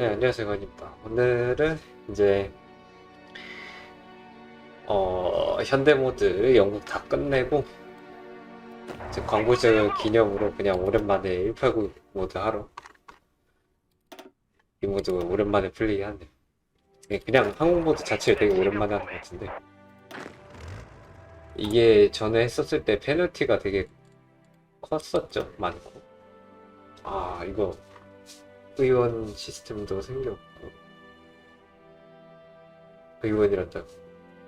네, 안녕하세요, 건입니다. 오늘은 이제 어, 현대모드 영국 다 끝내고 이제 광고적 기념으로 그냥 오랜만에 189 모드 하러 이 모드 오랜만에 플레이 하네요. 예, 그냥 한국 모드 자체를 되게 오랜만에 하는 것 같은데 이게 전에 했었을 때 페널티가 되게 컸었죠, 많고. 아, 이거 의원 시스템도 생겼고 의원이란다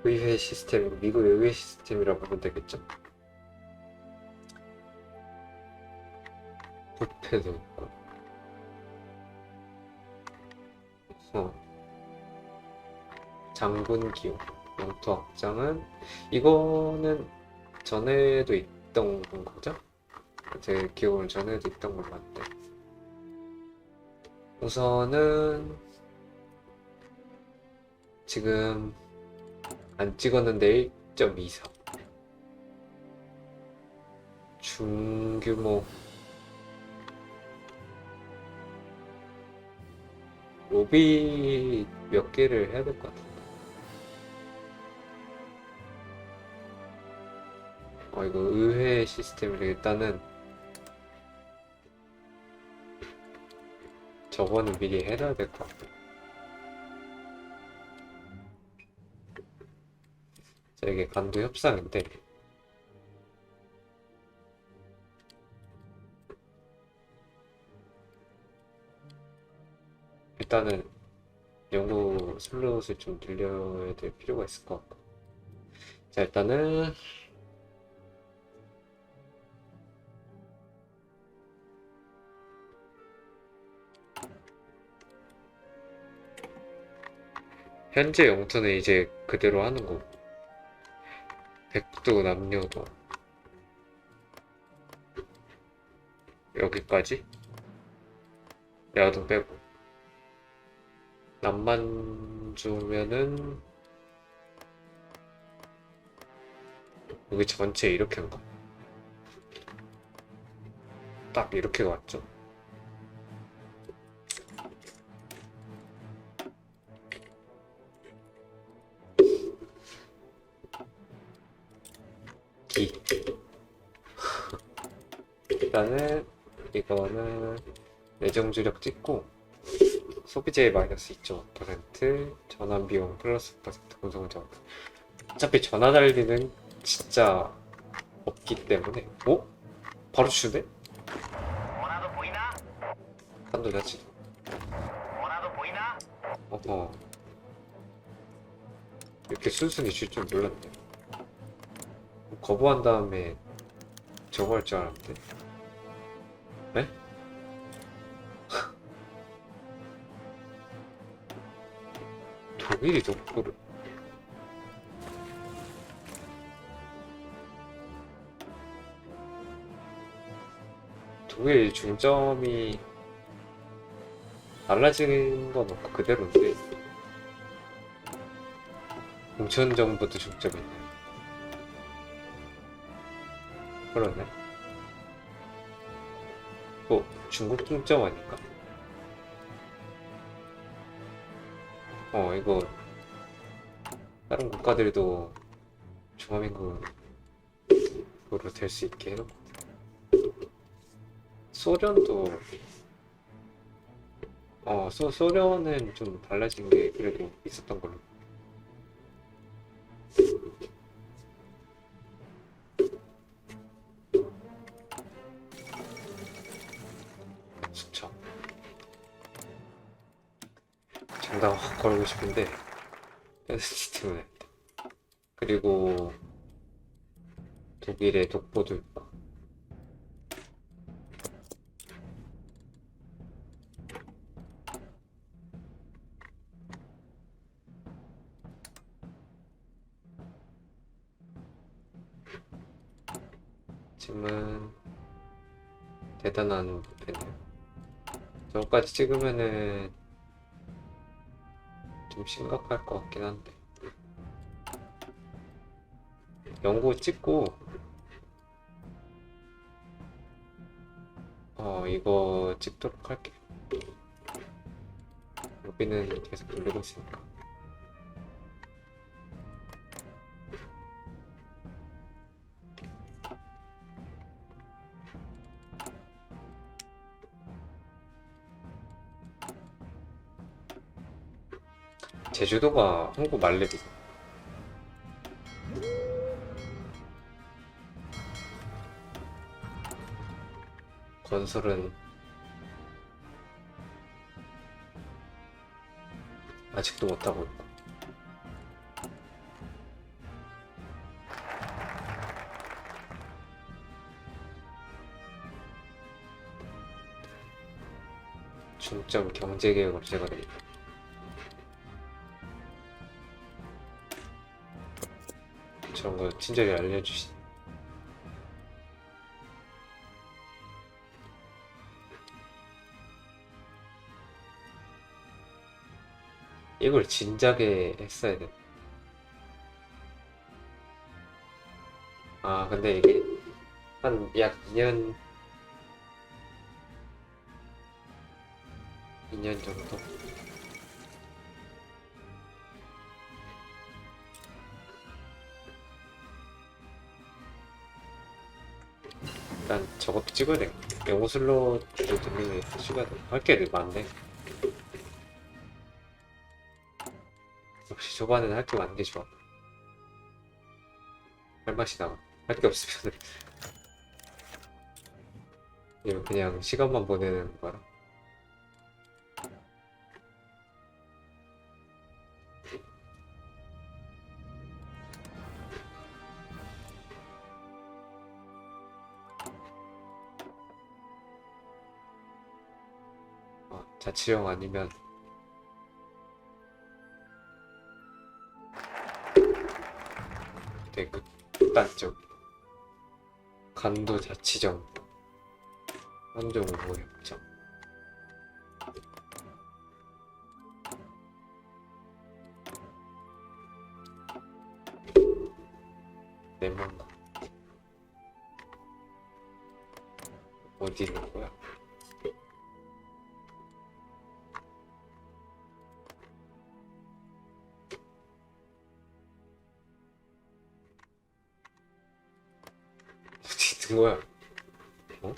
의회 시스템 미국 의회 시스템이라고 보면 되겠죠 부패도 있고 어. 장군 기호 영토 확장은 이거는 전에도 있던 거죠? 제 기억은 전에도 있던 걸 봤는데 우선은 지금 안 찍었는데 1.24 중규모. 로비 몇 개를 해야 될 것 같은데. 어 이거 의회 시스템을 일단은 저거는 미리 해놔야 될 것 같아. 자, 이게 간도 협상인데, 일단은 연구 슬롯을 좀 늘려야 될 필요가 있을 것 같고. 자, 일단은 현재 영토는 이제 그대로 하는 거고. 백두 남녀도 여기까지? 야동 빼고. 남만 주면은 여기 전체 이렇게 한가 딱 이렇게 갔죠 기 일단은 이거는 내정주력 찍고 소비재의 마이너스 2.5% 전환 비용 플러스 5% 공성정 어차피 전환 할리는 진짜 없기 때문에. 어? 바로 주네? 한도 보이나? 어허. 이렇게 순순히 줄 줄 몰랐네 거부한 다음에 저거 할 줄 알았는데. 네? 독일이 독보를 독일 중점이 달라지는 건 없고 그대로인데. 공천 정보도 중점이 있네 그러네 어 중국 중점 아닌가? 어 이거 다른 국가들도 중화민국으로 될 수 있게 해놓고 소련도 어, 소, 소련은 좀 달라진 게 그래도 있었던 걸로. 싶은데, 펜스 때문에. 그리고, 독일의 독보도 있다. 지금은 대단한 부패네요. 저거까지 찍으면은 좀 심각할 것 같긴 한데. 연고 찍고 어 이거 찍도록 할게. 로비는 계속 돌리고 있으니까. 제주도가 한국 말레비. 건설은 아직도 못하고 있고. 중점 제가 드립 저런 거 친절히 알려주시. 이걸 진작에 했어야 돼. 아, 근데 이게 한 약 2년, 2년 정도? 일단 저것도 찍어야 돼. 주도 등록에 찍어야 돼. 할게 많네. 역시 초반에는 할 게 많은 게 좋아. 할 맛이 나와. 할게 없으면 그냥 시간만 보내는 거라. 자치령 아니면 되게 극단적 간도 자치정 한종 우호 협정 있는 거야? 어?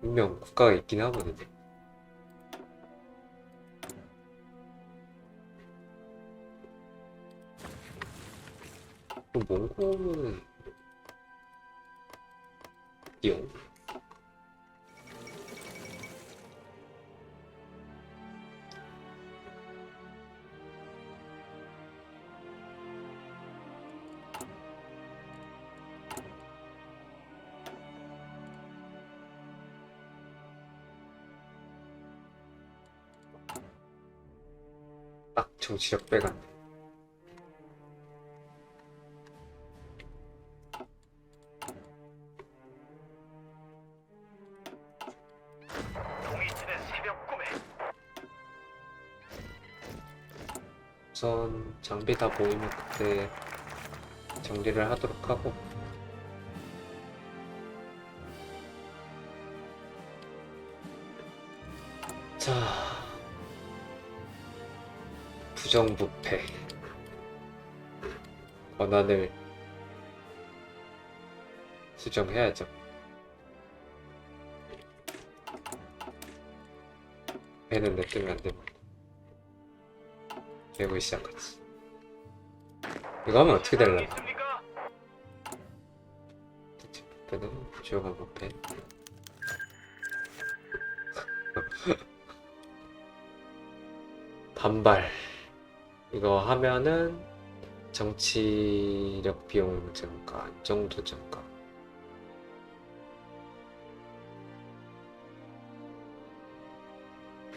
분명 국가가 있긴 하거든요. 또 몽골은 띠용? 딱 정치력 빼갔네. 동이치는 새벽 꿈에 우선 장비 다 모이면 그때 정리를 하도록 하고 자 부정부패. 권한을 수정해야죠. 배는 냅두면 안 됩니다. 배우기 시작하지 이거 하면 어떻게 될라나? 있습니까? 부패는 주요한 부패 반발 이거 하면은 정치력 비용 증가 정도 증가.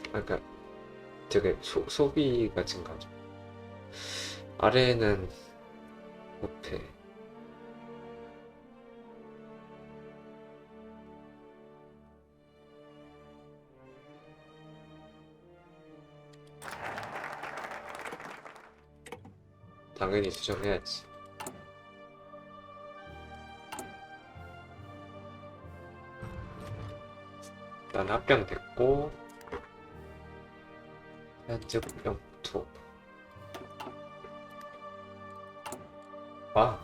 그러니까 되게 소, 소비가 증가죠. 아래에는 부패 당연히 수정해야지. 일단 합병 됐고 현재 영토. 아,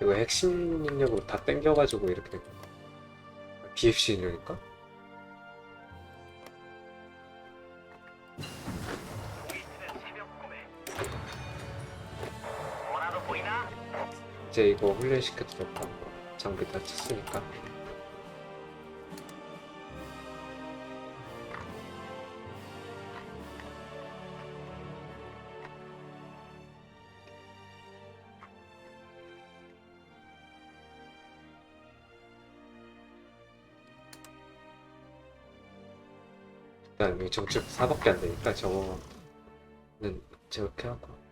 이거 핵심 능력으로 다 땡겨가지고 이렇게 된 건가? BFC 능력일까? 이제 이거 훈련시켜 드렸다. 장비 다 쳤으니까. 일단 정책 4밖에 안 되니까 저거는 저렇게 하고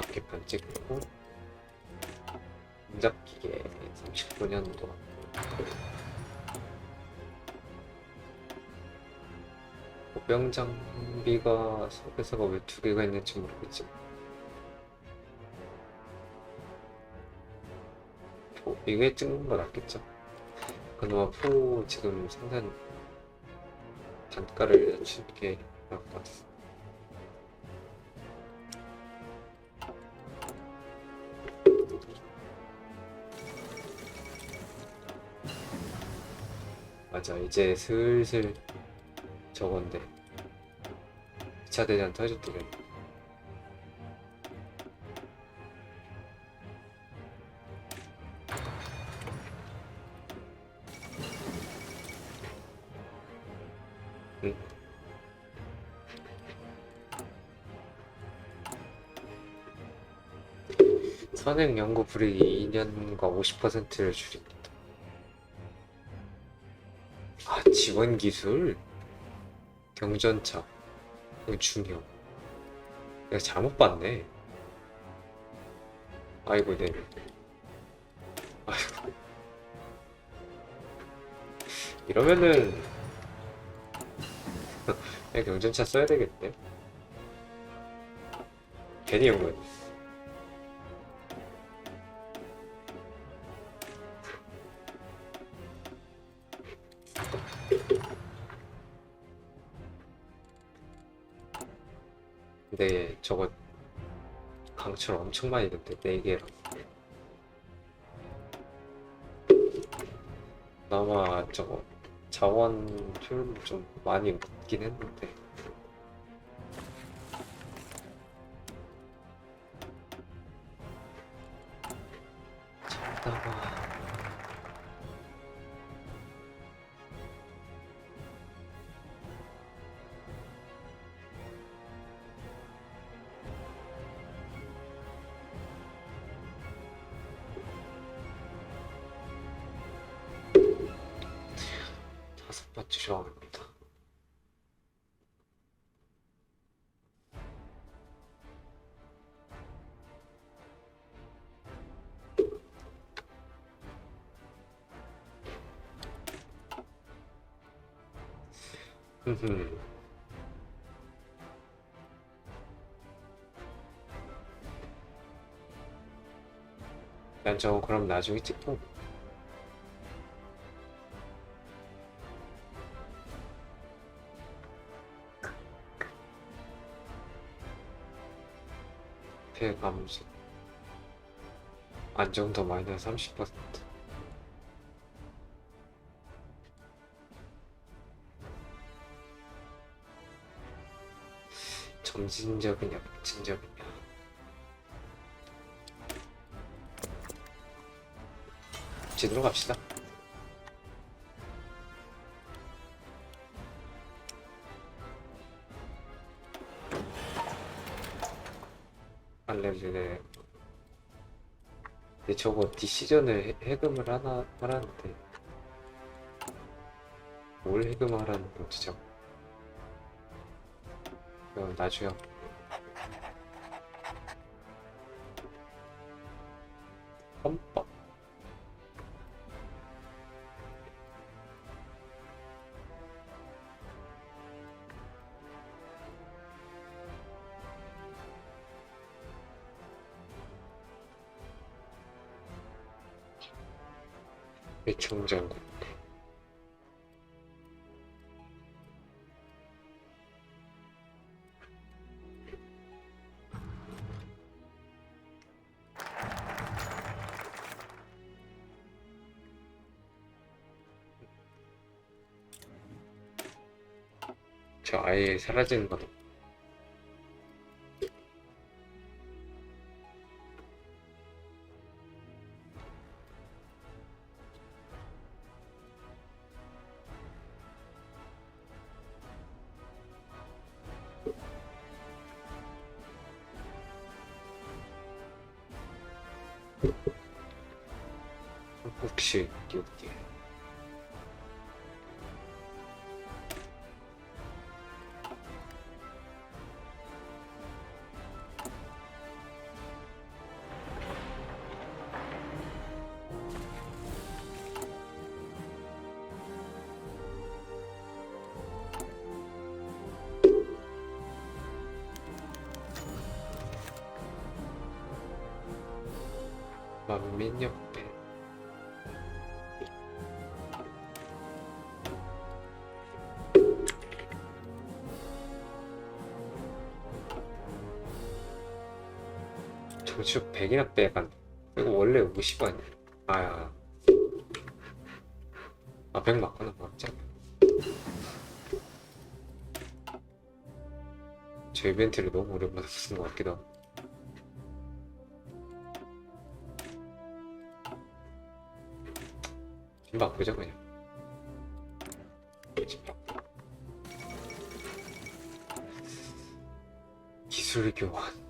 개편 찍고 공작기계 39년도 보병 장비가 회사가 왜 두 개가 있는지 모르겠지. 포, 이게 찍는 거 낫겠죠. 그나마 포 지금 생산 단가를 낮추는 게 나을 것 같아서 맞아 이제 슬슬 저건데 2차 대전 터졌더래 응. 선행 연구 불이익 2년과 50%를 줄입니다. 지원 기술? 경전차. 중요. 내가 잘못 봤네. 아이고, 네. 아이고. 이러면은, 그냥 경전차 써야 되겠네. 괜히 연구했네. 근데 저거 강철 엄청 많이 던데 4개랑 아마 저거 자원 효율 좀 많이 먹긴 했는데 다섯 번째 조합입니다. 흠흠. 난 저거 그럼 나중에 찍고 폐 감소. 안정도 마이너스 30% 점진적이냐 급진적이냐 제대로 갑시다 알레르네. 근데 저거 디시전을 해- 해금을 하나 하라는데. 뭘 해금하라는 거지 저거 이거 나중에 헌법 일청장국 저 아예 사라지는 건 없- 혹시 띄울게 만민 옆에 저주 100이나 빼간. 이거 원래 50원이야? 아야. 아 100 맞구나 맞지 저 이벤트를 너무 오랜만에 쓰는 것 같기도 하고 좀 바꾸자 그냥. 기술 교환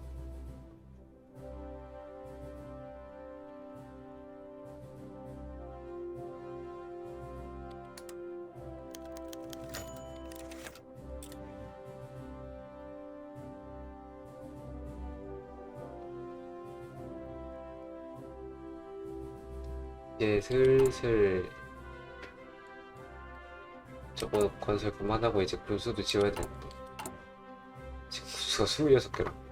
슬슬 저거 건설 그만하고 이제 군수도 지어야 되는데. 지금 군수가 26개로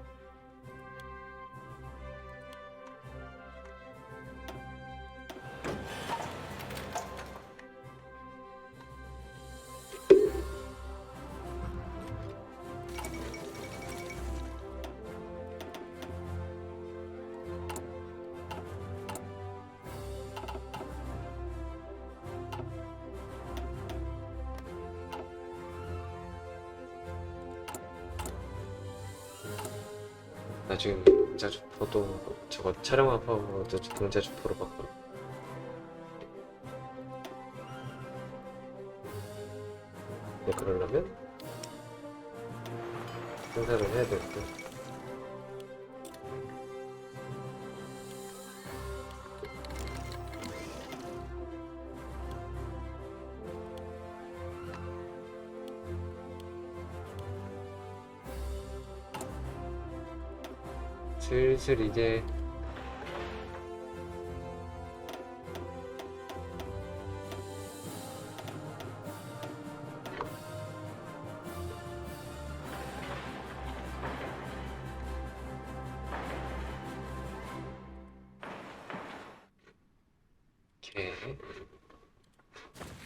나중에 동자주포도 저거 촬영하고 동자주포로 바꿔. 네, 그러려면 생산을 해야 되는데 슬슬 이제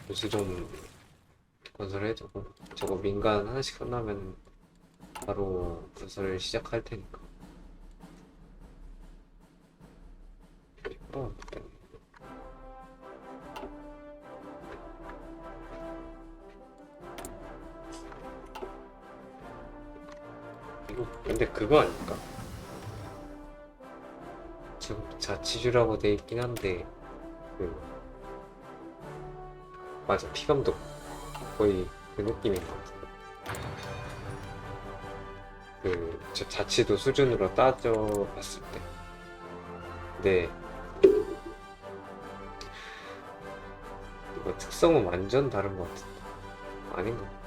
이렇게 좀 건설해주고 저거 민간 하나씩 끝나면 바로 건설을 시작할 테니까 어. 이거 근데 그거 아닐까? 지금 자치주라고 돼 있긴 한데 그 맞아 피감도 거의 그 느낌인 것 같은데 그저 자치도 수준으로 따져 봤을 때 네. 이 특성은 완전 다른 것 같은데. 아닌가?